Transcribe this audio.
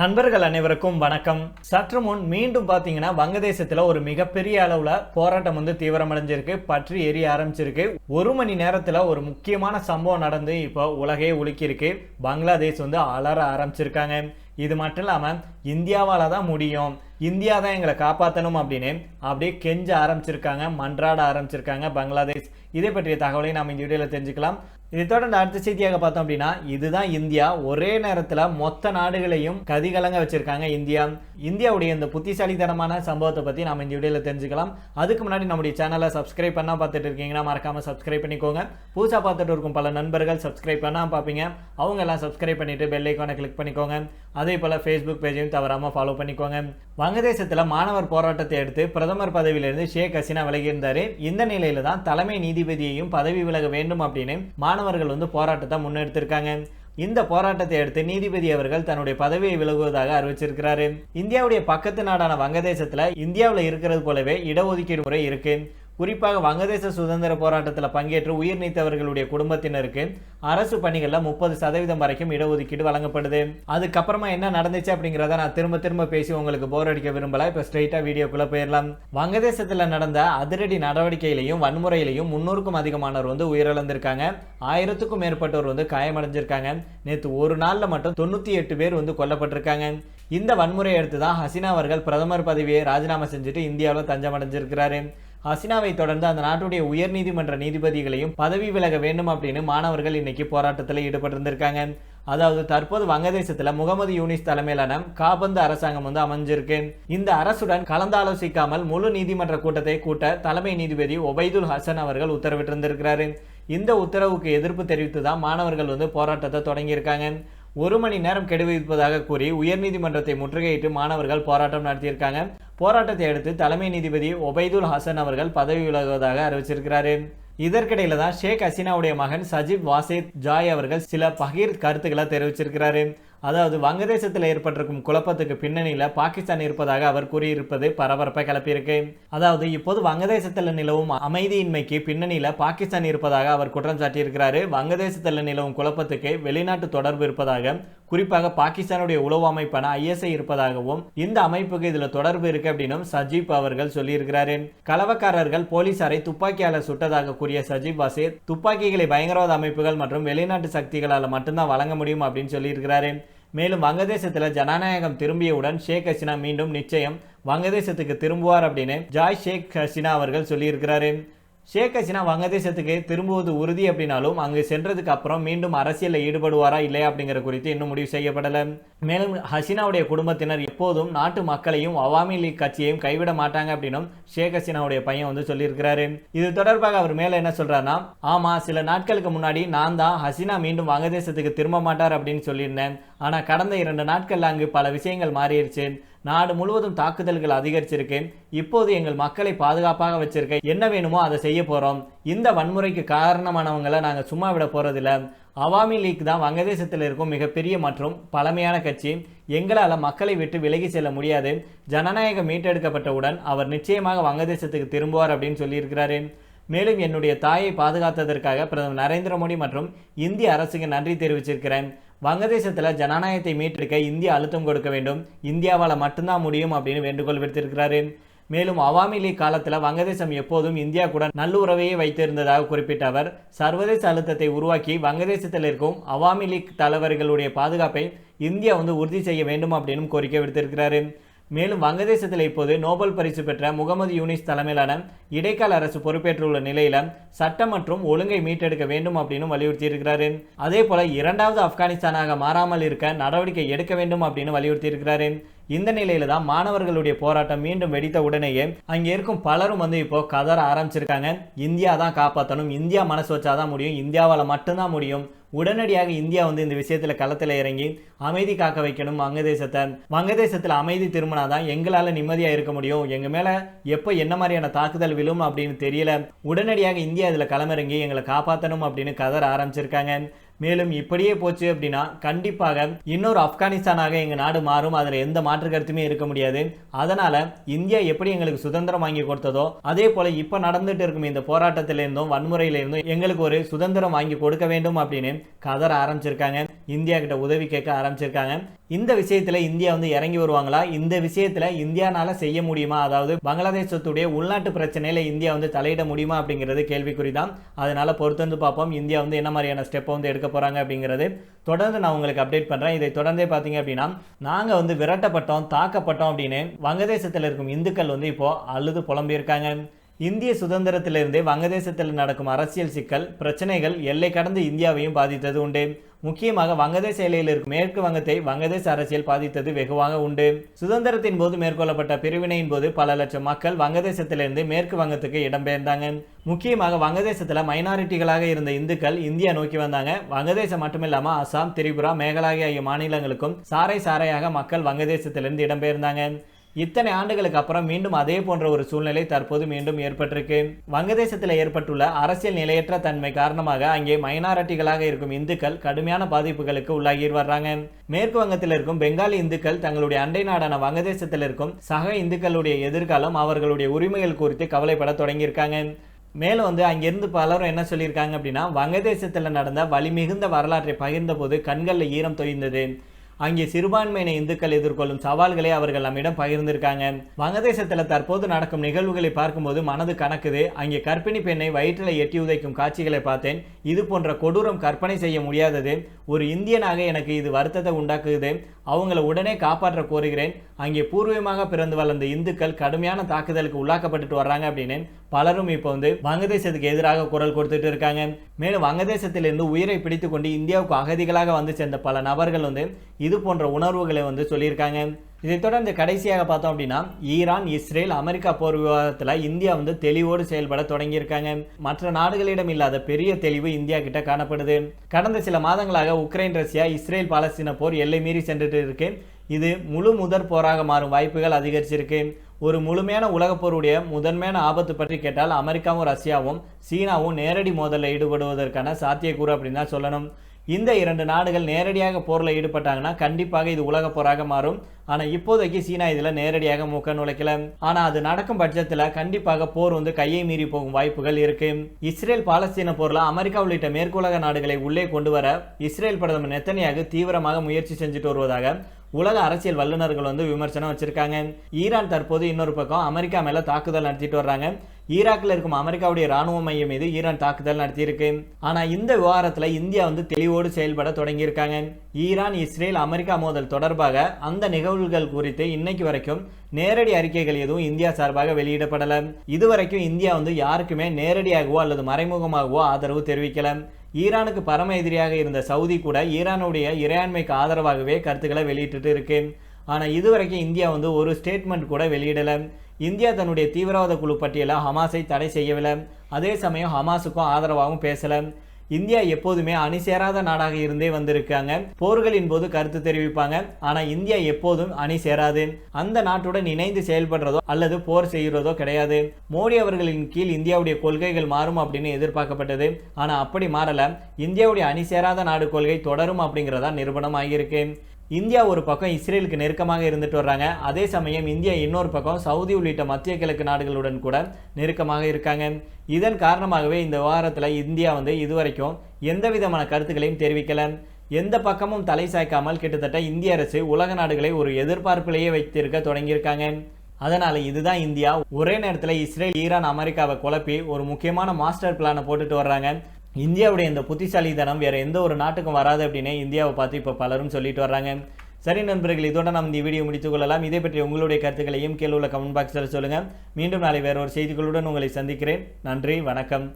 நண்பர்கள் அனைவருக்கும் வணக்கம். சற்று முன் மீண்டும் பார்த்தீங்கன்னா வங்கதேசத்தில் ஒரு மிகப்பெரிய அளவில் போராட்டம் வந்து தீவிரமடைஞ்சிருக்கு பற்றி எரிய ஆரம்பிச்சிருக்கு. ஒரு மணி நேரத்தில் ஒரு முக்கியமான சம்பவம் நடந்து இப்போ உலகே உலுக்கியிருக்கு. பங்களாதேஷ் வந்து அலற ஆரம்பிச்சிருக்காங்க. இது மட்டும் இல்லாமல் இந்தியாவால் தான் முடியும். இந்தியா தான் எங்களை காப்பாற்றணும் அப்படின்னு அப்படியே கெஞ்ச ஆரம்பிச்சிருக்காங்க மன்றாட ஆரம்பிச்சிருக்காங்க பங்களாதேஷ். இதை பற்றிய தகவலை நாம் இந்த வீடியோவில் தெரிஞ்சுக்கலாம். இதை தொடர்ந்து அடுத்த செய்தியாக பார்த்தோம் அப்படின்னா இதுதான் இந்தியா. ஒரே நேரத்தில் மொத்த நாடுகளையும் கதிகலங்க வச்சிருக்காங்க இந்தியா. இந்தியாவுடைய இந்த புத்திசாலித்தனமான சம்பவத்தை பற்றி நாம் இந்த வீடியோவில் தெரிஞ்சுக்கலாம். அதுக்கு முன்னாடி நம்முடைய சேனலை சப்ஸ்கிரைப் பண்ணால் பார்த்துட்டு இருக்கீங்கன்னா மறக்காமல் சப்ஸ்கிரைப் பண்ணிக்கோங்க. புதுசாக பார்த்துட்டு இருக்கும் பல நண்பர்கள் சப்ஸ்கிரைப் பண்ணால் பார்ப்பீங்க. அவங்க எல்லாம் சப்ஸ்கிரைப் பண்ணிட்டு பெல் ஐக்கானை கிளிக் பண்ணிக்கோங்க. அதே போல் ஃபேஸ்புக் பேஜையும் தவறாமல் ஃபாலோ பண்ணிக்கோங்க. வங்கதேசத்தில் மாணவர் போராட்டத்தை அடுத்து பிரதமர் பதவியிலிருந்து ஷேக் ஹசீனா விலகியிருந்தார். இந்த நிலையில் தான் தலைமை நீதிபதியையும் பதவி விலக வேண்டும் அப்படின்னு மாணவர்கள் வந்து போராட்டத்தை முன்னெடுத்திருக்காங்க. இந்த போராட்டத்தை அடுத்து நீதிபதி அவர்கள் தன்னுடைய பதவியை விலகுவதாக அறிவிச்சிருக்கிறாரு. இந்தியாவுடைய பக்கத்து நாடான வங்கதேசத்துல இந்தியாவில் இருக்கிறது போலவே இடஒதுக்கீடு முறை இருக்கு. குறிப்பாக வங்கதேச சுதந்திர போராட்டத்தில் பங்கேற்று உயிர் நீத்தவர்களுடைய குடும்பத்தினருக்கு அரசு பணிகளில் முப்பது சதவீதம் வரைக்கும் இடஒதுக்கீடு வழங்கப்படுது. அதுக்கப்புறமா என்ன நடந்துச்சு அப்படிங்கிறத நான் திரும்ப திரும்ப பேசி உங்களுக்கு போர் அடிக்க விரும்பல. இப்போ ஸ்ட்ரெயிட்டாக வீடியோக்குள்ளே போயிடலாம் வங்கதேசத்தில் நடந்த அதிரடி நடவடிக்கையிலையும் வன்முறையிலையும் முன்னூறுக்கும் அதிகமானவர் வந்து உயிரிழந்திருக்காங்க. ஆயிரத்துக்கும் மேற்பட்டவர் வந்து காயமடைஞ்சிருக்காங்க. நேற்று ஒரு நாளில் மட்டும் தொண்ணூற்றி எட்டு பேர் வந்து கொல்லப்பட்டிருக்காங்க. இந்த வன்முறையை அடுத்து தான் ஹசினா அவர்கள் பிரதமர் பதவியை ராஜினாமா செஞ்சுட்டு இந்தியாவில் தஞ்சமடைஞ்சிருக்கிறாரு. ஹசினாவை தொடர்ந்து அந்த நாட்டுடைய உயர்நீதிமன்ற நீதிபதிகளையும் பதவி விலக வேண்டும் அப்படின்னு மாணவர்கள் இன்னைக்கு போராட்டத்தில் ஈடுபட்டிருந்திருக்காங்க. அதாவது தற்போது வங்கதேசத்துல முகமது யூனிஸ் தலைமையிலான காபந்து அரசாங்கம் வந்து அமைஞ்சிருக்கு. இந்த அரசுடன் கலந்தாலோசிக்காமல் முழு நீதிமன்ற கூட்டத்தை கூட்ட தலைமை நீதிபதி ஒபைதுல் ஹசன் அவர்கள் உத்தரவிட்டிருந்திருக்கிறாரு. இந்த உத்தரவுக்கு எதிர்ப்பு தெரிவித்து தான் மாணவர்கள் வந்து போராட்டத்தை தொடங்கியிருக்காங்க. ஒரு மணி நேரம் கெடுவிப்பதாக கூறி உயர்நீதிமன்றத்தை முற்றுகையிட்டு மாணவர்கள் போராட்டம் நடத்தியிருக்காங்க. போராட்டத்தை அடுத்து தலைமை நீதிபதி ஒபைதுல் ஹசன் அவர்கள் பதவி விலகுவதாக அறிவிச்சிருக்கிறாரு. இதற்கிடையில தான் ஷேக் ஹசீனாவுடைய மகன் சஜிப் வாசித் ஜாய் அவர்கள் சில பகிர் கருத்துக்களை தெரிவிச்சிருக்கிறாரு. அதாவது வங்கதேசத்தில் ஏற்பட்டிருக்கும் குழப்பத்துக்கு பின்னணியில் பாகிஸ்தான் இருப்பதாக அவர் கூறியிருப்பது பரபரப்பை கிளப்பியிருக்கு. அதாவது இப்போது வங்கதேசத்தில் நிலவும் அமைதியின்மைக்கு பின்னணியில் பாகிஸ்தான் இருப்பதாக அவர் குற்றம் சாட்டியிருக்கிறாரு. வங்கதேசத்தில் நிலவும் குழப்பத்துக்கு வெளிநாட்டு தொடர்பு இருப்பதாக குறிப்பாக பாகிஸ்தானுடைய உளவு அமைப்பான ஐஎஸ்ஐ இருப்பதாகவும் இந்த அமைப்புக்கு இதுல தொடர்பு இருக்கு அப்படின்னும் சஜீப் அவர்கள் சொல்லியிருக்கிறாரு. கலவக்காரர்கள் போலீசாரை துப்பாக்கியால சுட்டதாக கூறிய சஜீப் வாசேத் துப்பாக்கிகளை பயங்கரவாத அமைப்புகள் மற்றும் வெளிநாட்டு சக்திகளால் மட்டும்தான் வழங்க முடியும் அப்படின்னு சொல்லியிருக்கிறாரு. மேலும் வங்கதேசத்தில் ஜனநாயகம் திரும்பியவுடன் ஷேக் ஹசினா மீண்டும் நிச்சயம் வங்கதேசத்துக்கு திரும்புவார் அப்படின்னு ஜாய் ஷேக் ஹசினா அவர்கள் சொல்லியிருக்கிறாரு. ஷேக் ஹசீனா வங்கதேசத்துக்கு திரும்புவது உறுதி அப்படின்னாலும் அங்கு சென்றதுக்கு அப்புறம் மீண்டும் அரசியலில் ஈடுபடுவாரா இல்லையா அப்படிங்கிற குறித்து இன்னும் முடிவு செய்யப்படலை. மேலும் ஹசீனாவுடைய குடும்பத்தினர் எப்போதும் நாட்டு மக்களையும் அவாமி லீக் கட்சியையும் கைவிட மாட்டாங்க அப்படின்னும் ஷேக் ஹசீனாவுடைய பையன் வந்து சொல்லியிருக்கிறாரு. இது தொடர்பாக அவர் மேலே என்ன சொல்றாருன்னா ஆமா சில நாட்களுக்கு முன்னாடி நான் தான் ஹசீனா மீண்டும் வங்கதேசத்துக்கு திரும்ப மாட்டார் அப்படின்னு சொல்லியிருந்தேன். ஆனால் கடந்த இரண்டு நாட்களில் அங்கு பல விஷயங்கள் மாறிடுச்சு. நாடு முழுவதும் தாக்குதல்கள் அதிகரிச்சிருக்கு இப்போது எங்கள் மக்களை பாதுகாப்பாக வச்சிருக்க என்ன வேணுமோ அதை செய்ய போகிறோம் இந்த வன்முறைக்கு காரணமானவங்களை நாங்கள் சும்மா விட போகிறதில்ல அவாமி லீக் தான் வங்கதேசத்தில் இருக்கும் மிகப்பெரிய மற்றும் பழமையான கட்சி. எங்களால் மக்களை விட்டு விலகி செல்ல முடியாது. ஜனநாயகம் மீட்டெடுக்கப்பட்டவுடன் அவர் நிச்சயமாக வங்கதேசத்துக்கு திரும்புவார் அப்படின்னு சொல்லியிருக்கிறாரு. மேலும் என்னுடைய தாயை பாதுகாத்ததற்காக பிரதமர் நரேந்திர மோடி மற்றும் இந்திய அரசுக்கு நன்றி தெரிவிச்சிருக்கிறேன். வங்கதேசத்தில் ஜனநாயகத்தை மீட்டெடுக்க இந்தியா அழுத்தம் கொடுக்க வேண்டும். இந்தியாவால் மட்டும்தான் முடியும் அப்படின்னு வேண்டுகோள் விடுத்திருக்கிறாரு. மேலும் அவாமி லீக் காலத்தில் வங்கதேசம் எப்போதும் இந்தியா கூட நல்லுறவையே வைத்திருந்ததாக குறிப்பிட்ட அவர் சர்வதேச அழுத்தத்தை உருவாக்கி வங்கதேசத்தில் இருக்கும் அவாமி லீக் தலைவர்களுடைய பாதுகாப்பை இந்தியா வந்து உறுதி செய்ய வேண்டும் அப்படின்னு கோரிக்கை விடுத்திருக்கிறாரு. மேலும் வங்கதேசத்தில் இப்போது நோபல் பரிசு பெற்ற முகமது யூனிஸ் தலைமையிலான இடைக்கால அரசு பொறுப்பேற்றுள்ள நிலையில சட்டம் மற்றும் ஒழுங்கை மீட்டெடுக்க வேண்டும் அப்படின்னு வலியுறுத்தி இருக்கிறாரு அதே போல இரண்டாவது ஆப்கானிஸ்தானாக மாறாமல் இருக்க நடவடிக்கை எடுக்க வேண்டும் அப்படின்னு வலியுறுத்தி இருக்கிறாரு இந்த நிலையில தான் மாணவர்களுடைய போராட்டம் மீண்டும் வெடித்த உடனேயே அங்கே இருக்கும் பலரும் வந்து இப்போ கதற ஆரம்பிச்சிருக்காங்க. இந்தியா தான் காப்பாற்றணும் இந்தியா மனசு வச்சாதான் முடியும். இந்தியாவால் மட்டும்தான் முடியும். உடனடியாக இந்தியா வந்து இந்த விஷயத்தில் களத்தில் இறங்கி அமைதி காக்க வைக்கணும். வங்கதேசத்தை வங்கதேசத்தில் அமைதி திரும்பினாதான் எங்களால் நிம்மதியாக இருக்க முடியும். எங்கள் மேலே எப்போ என்ன மாதிரியான தாக்குதல் விழும் அப்படின்னு தெரியல. உடனடியாக இந்தியா இதில் களமிறங்கி எங்களை காப்பாற்றணும் அப்படின்னு கதற ஆரம்பிச்சிருக்காங்க. மேலும் இப்படியே போச்சு அப்படின்னா கண்டிப்பாக இன்னொரு ஆப்கானிஸ்தானாக எங்கள் நாடு மாறும். அதில் எந்த மாற்று கருத்துமே இருக்க முடியாது. அதனால் இந்தியா எப்படி எங்களுக்கு சுதந்திரம் வாங்கி கொடுத்ததோ அதே போல் இப்போ நடந்துட்டு இருக்கும் இந்த போராட்டத்திலிருந்தும் வன்முறையிலிருந்தும் எங்களுக்கு ஒரு சுதந்திரம் வாங்கி கொடுக்க வேண்டும் அப்படின்னு கதற ஆரம்பிச்சிருக்காங்க. இந்தியா கிட்ட உதவி கேட்க ஆரம்பிச்சிருக்காங்க. இந்த விஷயத்துல இந்தியா வந்து இறங்கி வருவாங்களா? இந்த விஷயத்துல இந்தியானால செய்ய முடியுமா? அதாவது பங்களாதேசத்துடைய உள்நாட்டு பிரச்சனையில இந்தியா வந்து தலையிட முடியுமா அப்படிங்கிறது கேள்விக்குறி தான் அதனால பொறுத்து வந்து பார்ப்போம். இந்தியா வந்து என்ன மாதிரியான ஸ்டெப்பை வந்து எடுக்க போறாங்க அப்படிங்கிறது. தொடர்ந்து நான் உங்களுக்கு அப்டேட் பண்றேன். இதை தொடர்ந்தே பார்த்தீங்க அப்படின்னா நாங்க வந்து விரட்டப்பட்டோம் தாக்கப்பட்டோம் அப்படின்னு வங்கதேசத்தில் இருக்கும் இந்துக்கள் வந்து இப்போ அழுது புலம்பியிருக்காங்க. இந்திய சுதந்திரத்திலிருந்தே வங்கதேசத்தில் நடக்கும் அரசியல் சிக்கல் பிரச்சனைகள் எல்லை கடந்து இந்தியாவையும் பாதித்தது உண்டு. முக்கியமாக வங்கதேச எல்லையில் இருக்கும் மேற்கு வங்கத்தை வங்கதேச அரசியல் பாதித்தது வெகுவாக உண்டு. சுதந்திரத்தின் போது மேற்கொள்ளப்பட்ட பிரிவினையின் போது பல லட்சம் மக்கள் வங்கதேசத்திலிருந்து மேற்கு வங்கத்துக்கு இடம்பெயர்ந்தாங்க முக்கியமாக வங்கதேசத்தில் மைனாரிட்டிகளாக இருந்த இந்துக்கள் இந்தியா நோக்கி வந்தாங்க. வங்கதேசம் மட்டுமில்லாமல் அசாம் திரிபுரா மேகாலயா ஆகிய மாநிலங்களுக்கும் சாறை சாறையாக மக்கள் வங்கதேசத்திலிருந்து இடம்பெயர்ந்தாங்க இத்தனை ஆண்டுகளுக்கு அப்புறம் மீண்டும் அதே போன்ற ஒரு சூழ்நிலை தற்போது மீண்டும் ஏற்பட்டிருக்கு. வங்கதேசத்தில் ஏற்பட்டுள்ள அரசியல் நிலையற்ற தன்மை காரணமாக அங்கே மைனாரிட்டிகளாக இருக்கும் இந்துக்கள் கடுமையான பாதிப்புகளுக்கு உள்ளாகி வர்றாங்க. மேற்கு வங்கத்தில் இருக்கும் பெங்காலி இந்துக்கள் தங்களுடைய அண்டை நாடான வங்கதேசத்தில் இருக்கும் சக இந்துக்களுடைய எதிர்காலம் அவர்களுடைய உரிமைகள் குறித்து கவலைப்பட தொடங்கியிருக்காங்க. மேலும் வந்து அங்கிருந்து பலரும் என்ன சொல்லியிருக்காங்க அப்படின்னா வங்கதேசத்தில் நடந்த வலிமிகுந்த வரலாற்றை பகிர்ந்த போது கண்களில் ஈரம் தொய்ந்தது. அங்கே சிறுபான்மையின இந்துக்கள் எதிர்கொள்ளும் சவால்களை அவர்கள் நம்மிடம் பகிர்ந்திருக்காங்க. வங்கதேசத்தில் தற்போது நடக்கும் நிகழ்வுகளை பார்க்கும்போது மனது கணக்குது அங்கே கர்ப்பிணி பெண்ணை வயிற்றில் எட்டி உதைக்கும் காட்சிகளை பார்த்தேன். இது போன்ற கொடூரம் கற்பனை செய்ய முடியாதது. ஒரு இந்தியனாக எனக்கு இது வருத்தத்தை உண்டாக்குது. அவங்கள உடனே காப்பாற்ற கோருகிறேன். அங்கே பூர்வீகமாக பிறந்து வளர்ந்த இந்துக்கள் கடுமையான தாக்குதலுக்கு உள்ளாக்கப்பட்டுட்டு வர்றாங்க அப்படின்னு பலரும் இப்போ வந்து வங்கதேசத்துக்கு எதிராக குரல் கொடுத்துட்டு இருக்காங்க. மேலும் வங்கதேசத்திலிருந்து உயிரை பிடித்து கொண்டு இந்தியாவுக்கு அகதிகளாக வந்து சேர்ந்த பல நபர்கள் வந்து இது போன்ற உணர்வுகளை வந்து சொல்லியிருக்காங்க. இதைத் தொடர்ந்து கடைசியாக பார்த்தோம் அப்படின்னா ஈரான் இஸ்ரேல் அமெரிக்கா போர் விவாதத்தில் இந்தியா வந்து தெளிவோடு செயல்பட தொடங்கியிருக்காங்க. மற்ற நாடுகளிடம் இல்லாத பெரிய தெளிவு இந்தியா கிட்ட காணப்படுது. கடந்த சில மாதங்களாக உக்ரைன் ரஷ்யா இஸ்ரேல் பாலஸ்தீன போர் எல்லை மீறி சென்றுட்டு இருக்கு. இது முழு முதற் போராக மாறும் வாய்ப்புகள் அதிகரிச்சிருக்கு. ஒரு முழுமையான உலகப் போருடைய முதன்மையான ஆபத்து பற்றி கேட்டால் அமெரிக்காவும் ரஷ்யாவும் சீனாவும் நேரடி மோதலில் ஈடுபடுவதற்கான சாத்தியக்கூறு அப்படின்னு தான் சொல்லணும். இந்த இரண்டு நாடுகள் நேரடியாக போரில் ஈடுபட்டாங்கன்னா கண்டிப்பாக இது உலக போராக மாறும். ஆனால் இப்போதைக்கு சீனா இதில் நேரடியாக மூக்க நுழைக்கல. ஆனால் அது நடக்கும் பட்சத்தில் கண்டிப்பாக போர் வந்து கையை மீறி போகும் வாய்ப்புகள் இருக்கு. இஸ்ரேல் பாலஸ்தீன போரில் அமெரிக்கா உள்ளிட்ட மேற்குலக நாடுகளை உள்ளே கொண்டு வர இஸ்ரேல் பிரதமர் நெத்தனியாக தீவிரமாக முயற்சி செஞ்சுட்டு வருவதாக உலக அரசியல் வல்லுநர்கள் வந்து விமர்சனம் வச்சிருக்காங்க. ஈரான் தற்போது இன்னொரு பக்கம் அமெரிக்கா மேல தாக்குதல் நடத்திட்டு வர்றாங்க. ஈராக்கில் இருக்கும் அமெரிக்காவுடைய ராணுவ மையம் மீது ஈரான் தாக்குதல் நடத்தியிருக்கு. ஆனால் இந்த விவகாரத்தில் இந்தியா வந்து தெளிவோடு செயல்பட தொடங்கியிருக்காங்க. ஈரான் இஸ்ரேல் அமெரிக்கா மோதல் தொடர்பாக அந்த நிகழ்வுகள் குறித்து இன்னைக்கு வரைக்கும் நேரடி அறிக்கைகள் எதுவும் இந்தியா சார்பாக வெளியிடப்படலை. இதுவரைக்கும் இந்தியா வந்து யாருக்குமே நேரடியாகவோ அல்லது மறைமுகமாகவோ ஆதரவு தெரிவிக்கல. ஈரானுக்கு பரம எதிரியாக இருந்த சவுதி கூட ஈரானுடைய இறையாண்மைக்கு ஆதரவாகவே கருத்துக்களை வெளியிட்டு இருக்கு. ஆனால் இதுவரைக்கும் இந்தியா வந்து ஒரு ஸ்டேட்மெண்ட் கூட வெளியிடலை. இந்தியா தன்னுடைய தீவிரவாத குழு பட்டியலில் ஹமாஸை தடை செய்யவில்லை. அதே சமயம் ஹமாஸுக்கும் ஆதரவாகவும் பேசலை. இந்தியா எப்போதுமே அணி சேராத நாடாக இருந்தே வந்திருக்காங்க. போர்களின் போது கருத்து தெரிவிப்பாங்க. ஆனால் இந்தியா எப்போதும் அணி சேராது. அந்த நாட்டுடன் இணைந்து செயல்படுறதோ அல்லது போர் செய்கிறதோ கிடையாது. மோடி அவர்களின் கீழ் இந்தியாவுடைய கொள்கைகள் மாறும் அப்படின்னு எதிர்பார்க்கப்பட்டது. ஆனால் அப்படி மாறல. இந்தியாவுடைய அணி சேராத நாடு கொள்கை தொடரும் அப்படிங்கிறதா நிறுவனம் ஆகியிருக்கு இந்தியா ஒரு பக்கம் இஸ்ரேலுக்கு நெருக்கமாக இருந்துட்டு வர்றாங்க. அதே சமயம் இந்தியா இன்னொரு பக்கம் சவுதி உள்ளிட்ட மத்திய கிழக்கு நாடுகளுடன் கூட நெருக்கமாக இருக்காங்க. இதன் காரணமாகவே இந்த விவகாரத்தில் இந்தியா வந்து இதுவரைக்கும் எந்த விதமான கருத்துக்களையும் தெரிவிக்கலை. எந்த பக்கமும் தலை சாய்க்காமல் கிட்டத்தட்ட இந்திய அரசு உலக நாடுகளை ஒரு எதிர்பார்ப்பிலேயே வைத்திருக்க தொடங்கியிருக்காங்க. அதனால் இதுதான் இந்தியா. ஒரே நேரத்தில் இஸ்ரேல் ஈரான் அமெரிக்காவை குழப்பி ஒரு முக்கியமான மாஸ்டர் பிளானை போட்டுட்டு வர்றாங்க. இந்தியாவுடைய இந்த புத்திசாலித்தனம் வேறு எந்த ஒரு நாட்டுக்கும் வராது அப்படின்னு இந்தியாவை பார்த்து இப்போ பலரும் சொல்லிட்டு வர்றாங்க. சரி நண்பர்கள் இதோட நாம் இந்த வீடியோ முடித்துக் கொள்ளலாம். இதை பற்றி உங்களுடைய கருத்துக்களையும் கீழே உள்ள கமெண்ட் பாக்ஸில் சொல்லுங்கள் மீண்டும் நாளை வேறு ஒரு செய்திகளுடன் உங்களை சந்திக்கிறேன். நன்றி வணக்கம்.